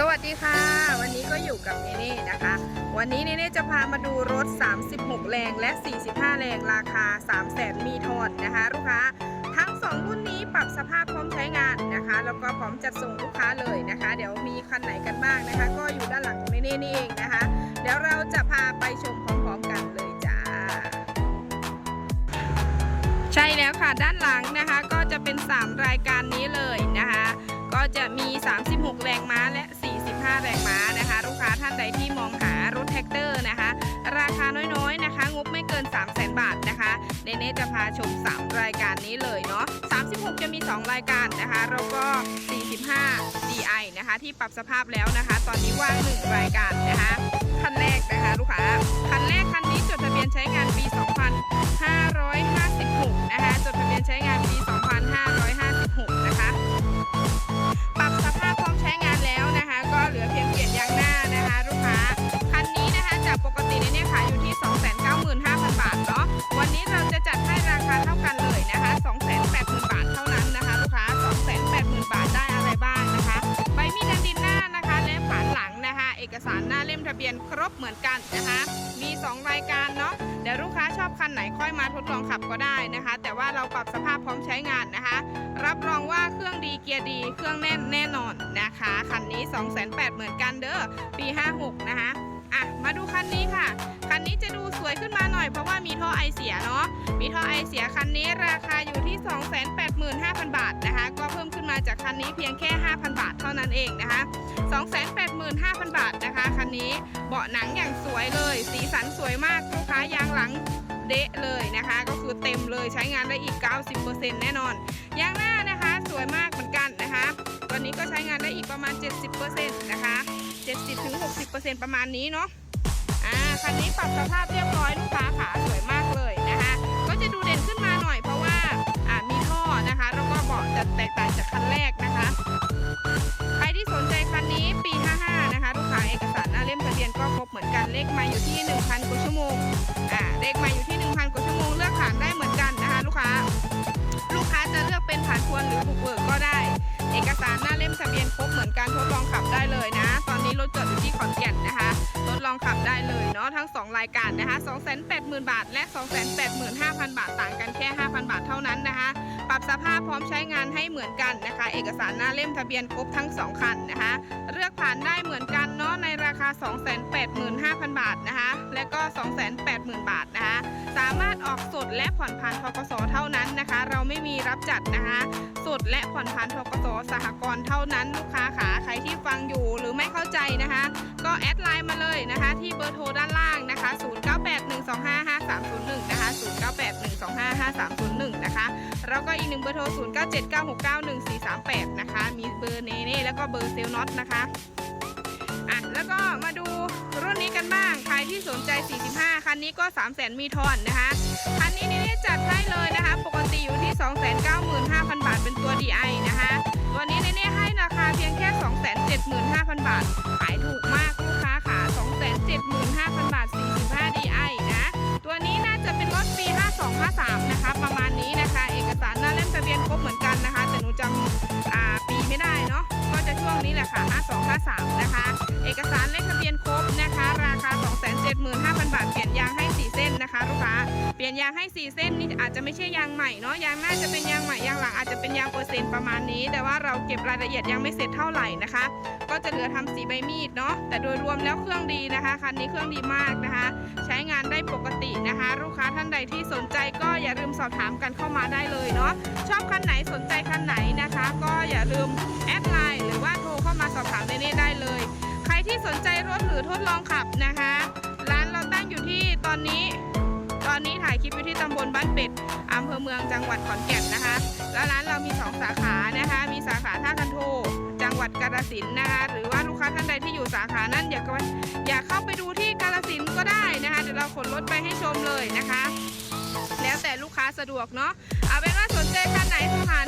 สวัสดีค่ะ วันนี้ก็อยู่กับเนเน่นะคะ วันนี้เนเน่จะพามาดูรถ 36 แรงและ 45 แรงราคา 3 0 0แสนมีทอนนะคะ ลูกค้าทั้ง 2 รุ่นนี้ปรับสภาพพร้อมใช้งานนะคะ แล้วก็พร้อมจัดส่งลูกค้าเลยนะคะ เดี๋ยวมีคันไหนกันบ้างนะคะ ก็อยู่ด้านหลังของเนเน่นี่เองนะคะ เดี๋ยวเราจะพาไปชมพร้อมๆกันเลยจ้าใช่แล้วค่ะด้านหลังนะคะก็จะเป็น 3 รายการนี้เลยนะคะก็จะมี 36 แรงม้าและ 45แรงม้านะคะ ลูกค้าท่านใดที่มองหารถแท็กเตอร์นะคะ ราคาน้อยๆนะคะ งบไม่เกิน 3 0 0 0 0 0 บาทนะคะเนเน่จะพาชม 3 รายการนี้เลยเนาะ36 จะมี 2 รายการนะคะแล้วก็ 45 DI นะคะ ที่ปรับสภาพแล้วนะคะ ตอนนี้ว่าง 1 รายการนะคะคันแรกนะคะ ลูกค้าคันแรกคันนี้จดทะเบียนใช้งานปี 2556 บเหมือนกันนะคะ มี 2 รายการเนาะเดี๋ยวลูกค้าชอบคันไหนค่อยมาทดลองขับก็ได้นะคะ แต่ว่าเราปรับสภาพพร้อมใช้งานนะคะ รับรองว่าเครื่องดีเกียร์ดี เครื่องแน่นแน่นอนนะคะคันนี้ 2 8 0 0 0เหมือนกันเด้อปี 56 นะคะ อะมาดูคันนี้ค่ะ คันนี้จะดูสวยขึ้นมาหน่อยเพราะว่ามีท่อไอเสียเนาะมีท่อไอเสียคันนี้ราคาอยู่ที่ 285,000 บาทนะคะ ก็เพิ่มขึ้นมาจากคันนี้เพียงแค่ 5,000 บาทเท่านั้นเองนะคะ 285,000 บาทนะคะคันนี้เบาะหนังอย่างสวยเลย สีสันสวยมากลูกค้ายางหลังเดะเลยนะคะ ก็คือเต็มเลยใช้งานได้อีก 90%แน่นอนยางหน้านะคะสวยมากเหมือนกันนะคะ ตอนนี้ก็ใช้งานได้อีกประมาณ 70%นะคะ 70-60%ประมาณนี้เนาะอ่าคันนี้ปรับสภาพเรียบร้อยลูกค้าขาสวยมากเลยนะคะ ก็จะดูเด่นขึ้นมาหน่อยเพราะว่าอ่ามีท่อนะคะแล้วก็เบาะจะแตกต่างจากคันแรกนะคะ ใครที่สนใจคันนี้ปี 55 นะคะ ลูกค้าเอกสารหน้าเล่มทะเบียนก็ครบเหมือนกันเลขมาอยู่ที่ 1,000กว่าชั่วโมงอ่าเลขมาอยู่ที่ 1,000กว่าชั่วโมงเลือกผ่านได้เหมือนกันนะคะ ลูกค้า ลูกค้าจะเลือกเป็นผ่านทวนหรือบุกเบิกก็ได้ เอกสารหน้าเล่มทะเบียนครบเหมือนกันทดลองขับได้เลยนะ ตอนนี้รถจอดอยู่ที่ขอนแก่นนะคะ ทดลองขับได้เลยเนาะทั้ง 2 รายการนะคะ 280,000 บาท และ 285,000 บาทต่างกันแค่ 5,000 บาทเท่านั้นนะคะ ปรับสภาพพร้อมใช้งานให้เหมือนกันนะคะ เอกสารหน้าเล่มทะเบียนครบทั้ง 2 คันนะคะ เลือกผ่านได้เหมือนกันเนาะในราคา 285,000 บาทนะคะ และก็ 280,000 บาทนะคะ ออกสดและผ่อนผ่านทกสเท่านั้นนะคะ เราไม่มีรับจัดนะคะ สดและผ่อนผ่านทกสสหกรณ์เท่านั้นลูกค้าขาใครที่ฟังอยู่หรือไม่เข้าใจนะคะ ก็แอดไลน์มาเลยนะคะ ที่เบอร์โทรด้านล่างนะคะ 0981255301 นะคะ 0981255301 นะคะ แล้วก็อีกหนึ่งเบอร์โทร 0979691438 นะคะ มีเบอร์เนเน่แล้วก็เบอร์เซลน็อตนะคะ อะแล้วก็มาดูรุ่นนี้กันบ้าง ใครที่สนใจ 45 คันนี้ก็ 3 0 0 0 0 0มีทอนนะคะ คันนี้นี่จัดให้เลยนะคะ ปกติอยู่ที่ 295,000 บาทเป็นตัว DI นะคะ ตัวนี้เน่ให้ราคาเพียงแค่ 275,000 บาท ขายถูกมากลูกค้าขา275,000 บาท 45 DI นะ ตัวนี้น่าจะเป็นรถปี 52 53 นะคะ ประมาณนี้นะคะ เอกสารหน้าเล่มทะเบียนครบเหมือนกันนะคะ แต่หนูจำปีไม่ได้เนาะ ก็จะช่วงนี้แหละค่ะ 52 53 นะคะ ลี่ยนยางให้ 4 เส้นนี่อาจจะไม่ใช่ยางใหม่เนาะยางหน้าจะเป็นยางใหม่ยางหลังอาจจะเป็นยางเปอร์เซ็นต์ประมาณนี้ แต่ว่าเราเก็บรายละเอียดยังไม่เสร็จเท่าไหร่นะคะ ก็จะเหลือทำสีใบมีดเนาะแต่โดยรวมแล้วเครื่องดีนะคะคันนี้เครื่องดีมากนะคะ ใช้งานได้ปกตินะคะ ลูกค้าท่านใดที่สนใจก็อย่าลืมสอบถามกันเข้ามาได้เลยเนาะชอบคันไหนสนใจคันไหนนะคะ ก็อย่าลืมแอดไลน์หรือว่าโทรเข้ามาสอบถามในนี้ได้เลย ใครที่สนใจรถหรือทดลองขับนะคะ ร้านเราตั้งอยู่ที่ตอนนี้ อนนี้ถ่ายคลิปอยู่ที่ตำบลบ้านเป็ดอำเภอเมืองจังหวัดขอนแก่นนะคะ แล้วร้านเรามี 2 สาขานะคะ มีสาขาท่าคันโท จังหวัดกาฬสินนะคะ หรือว่าลูกค้าท่านใดที่อยู่สาขานั้นอยากไปอยากเข้าไปดูที่กาฬสินก็ได้นะคะ เดี๋ยวเราขนรถไปให้ชมเลยนะคะ แล้วแต่ลูกค้าสะดวกเนาะ เอาเป็นว่าสนใจท่านไหนโทรหา